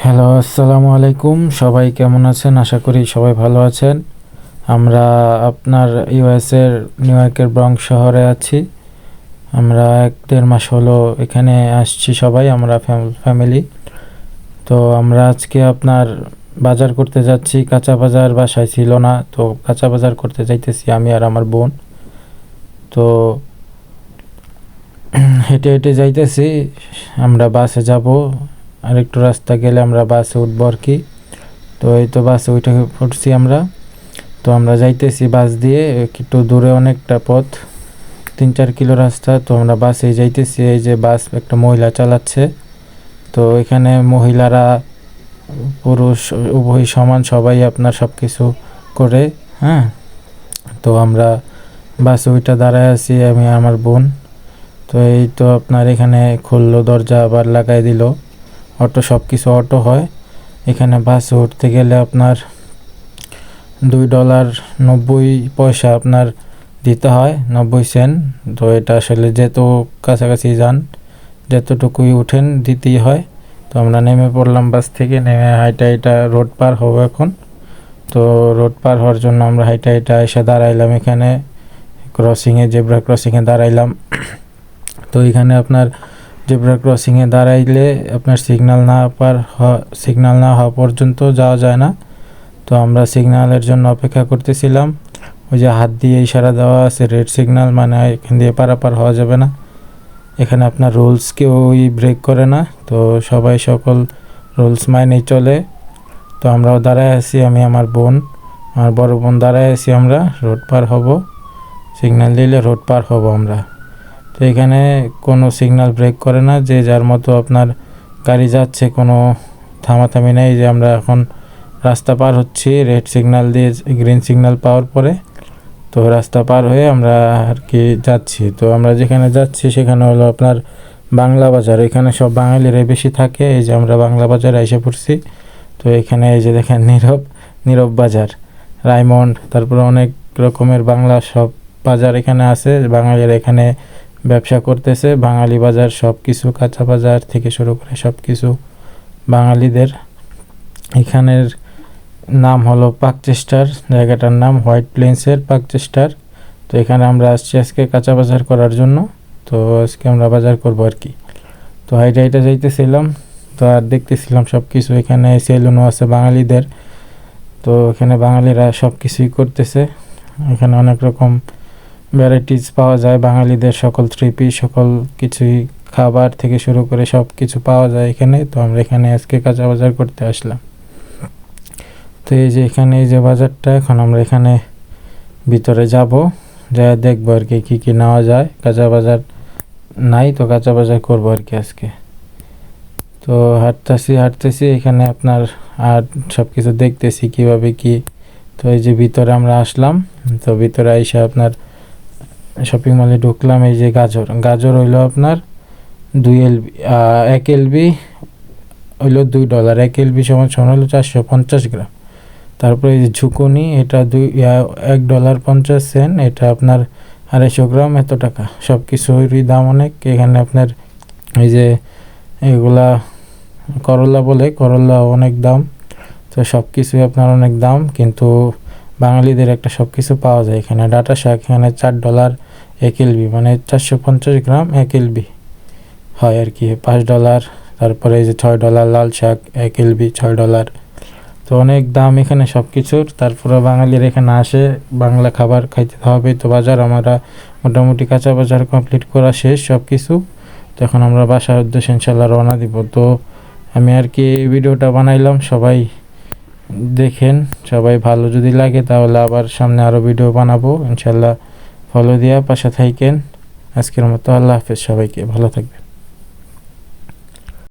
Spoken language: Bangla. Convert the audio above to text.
হ্যালো, আসসালামু আলাইকুম। সবাই কেমন আছেন? আশা করি সবাই ভালো আছেন। আমরা আপনার ইউএসের নিউ ইয়র্কের ব্রং শহরে আছি। আমরা এক দেড় মাস হলো এখানে আসছি সবাই, আমরা ফ্যামিলি। তো আমরা আজকে আপনার বাজার করতে যাচ্ছি। কাঁচা বাজার বাসায় ছিল না, তো কাঁচা বাজার করতে যাইতেছি আমি আর আমার বোন। তো হেঁটে হেঁটে যাইতেছি, আমরা বাসে যাব। আর একটু রাস্তা গেলে আমরা বাসে উঠবো আর কি। তো এই তো বাসে উঠে পড়ছি আমরা। তো আমরা যাইতেছি বাস দিয়ে, একটু দূরে অনেকটা পথ, তিন চার কিলো রাস্তা। তো আমরা বাসে যাইতেছি, এই যে বাস একটা মহিলা চালাচ্ছে। তো এখানে মহিলারা, পুরুষ, উভয় সমান সবাই আপনার সব কিছু করে হ্যাঁ? তো আমরা বাসে ওইটা দাঁড়ায় আছি, আমি আমার বোন। তো এই তো আপনার এখানে খুললো, দরজা আবার লাগাই দিল। অটো সব কিছু অটো হয়। এখানে বাসে উঠতে গেলে আপনার দুই ডলার নব্বই পয়সা আপনার দিতে হয়, নব্বই সেন্ট। তো এটা আসলে যেত কাছাকাছি যান, যতটুকুই উঠেন দিতেই হয়। তো আমরা নেমে পড়লাম বাস থেকে, নেমে হাইটা হাইটা রোড পার হব এখন। তো রোড পার হওয়ার জন্য আমরা হাইটা হাইটা এসে দাঁড়াইলাম এখানে। ক্রসিংয়ে জেব্রা ক্রসিংয়ে দাঁড়াইলাম। তো এখানে আপনার জেব্রা ক্রসিংয়ে দাঁড়াইলে আপনার সিগনাল না পার সিগনাল না হওয়া পর্যন্ত যাওয়া যায় না। তো আমরা সিগনালের জন্য অপেক্ষা করতেছিলাম। ওই যে হাত দিয়ে ইশারা দেওয়া আছে, রেড সিগনাল মানে এখান দিয়ে পারাপার হওয়া যাবে না। এখানে আপনার রুলস কেউই ব্রেক করে না। তো সবাই সকল রুলস মাইনেই চলে। তো আমরাও দাঁড়ায় আছি, আমি, আমার বোন, আমার বড় বোন দাঁড়ায় আছি আমরা, রোড পার হব। সিগন্যাল দিলে রোড পার হব আমরা। তো এখানে কোনো সিগনাল ব্রেক করে না যে যার মতো আপনার গাড়ি যাচ্ছে, কোনো থামাথামি নেই যে আমরা এখন রাস্তা পার হচ্ছি রেড সিগনাল দিয়ে গ্রিন সিগনাল পাওয়ার পরে তো রাস্তা পার হয়ে আমরা আর কি যাচ্ছি। তো আমরা যেখানে যাচ্ছি সেখানে হলো আপনার বাংলা বাজার। এখানে সব বাঙালিরা বেশি থাকে, এই যে আমরা বাংলা বাজারে এসে পড়ছি। তো এখানে এই যে দেখেন নীরব নীরব বাজার, রায়মন্ড, তারপরে অনেক রকমের বাংলা সব বাজার এখানে আছে। বাঙালিরা এখানে ব্যবসা করতেছে, বাঙালি বাজার সব কিছু কাঁচা বাজার থেকে শুরু করে সব কিছু বাঙালিদের। এখানের নাম হলো পাকচেস্টার জায়গাটার নাম হোয়াইট প্লেন্সের পাকচেস্টার তো এখানে আমরা আসছি আজকে কাঁচা বাজার করার জন্য। তো আজকে আমরা বাজার করব আর কি। তো হাইটা হাইটা যাইতেছিলাম, তো আর দেখতেছিলাম সব কিছু এখানে সেলুনও আছে বাঙালিদের। তো এখানে বাঙালিরা সব কিছুই করতেছে। এখানে অনেক রকম ভ্যারাইটিস পাওয়া যায়। বাঙালিদের সকল থ্রিপি সকল কিছুই খাবার থেকে শুরু করে সব কিছু পাওয়া যায় এখানে। তো আমরা এখানে আজকে কাঁচা বাজার করতে আসলাম। তো এই যে এখানে, এই যে বাজারটা, এখন আমরা এখানে ভিতরে যাব। যা দেখব আর কি, কী কী নেওয়া যায়। কাঁচা বাজার নাই তো কাঁচা বাজার করব আর কি আজকে। তো হাঁটতেছি হাঁটতেছি, এখানে আপনার আর সব কিছু দেখতেছি কীভাবে কি। তো এই যে ভিতরে আমরা আসলাম। তো ভিতরে এসে আপনার শপিং মলে ঢুকলাম, এই যে গাজর। গাজর হইল আপনার দুই এলবি এক এলবি হইল দুই ডলার এক এলবি সমান সমান হলো চারশো পঞ্চাশ গ্রাম। তারপরে এই যে ঝুকুনি, এটা দুই এক ডলার পঞ্চাশ সেন্ট এটা আপনার আড়াইশো গ্রাম এত টাকা। সব কিছুরই দাম অনেক। এখানে আপনার এই যে এগুলা করলা বলে, করলা অনেক দাম। তো সব কিছুই আপনার অনেক দাম, কিন্তু বাঙালিদের একটা সব কিছু পাওয়া যায় এখানে। ডাটা শাক এখানে চার ডলার এক এলবি মানে চারশো পঞ্চাশ গ্রাম এক এলবি হয় আর কি। পাঁচ ডলার তারপরে এই যে ছয় ডলার লাল শাক এক এলবি ছয় ডলার তো অনেক দাম এখানে সব কিছুর তারপরে বাঙালির এখানে আসে, বাংলা খাবার খাইতে হবে তো বাজার। আমরা মোটামুটি কাঁচা বাজার কমপ্লিট করা শেষ সব কিছু তো এখন আমরা বাসার উদ্দেশ্যে ইনশাল্লাহ রওনা দিব। তো আমি আর কি ভিডিওটা বানাইলাম। সবাই দেখেন, সবাই ভালো যদি লাগে তাহলে আবার সামনে আরও ভিডিও বানাবো ইনশাল্লাহ ফলো দিয়া, পাশে থাকেন আজকের মতো আল্লাহ হাফেজ সবাইকে, ভালো থাকবেন।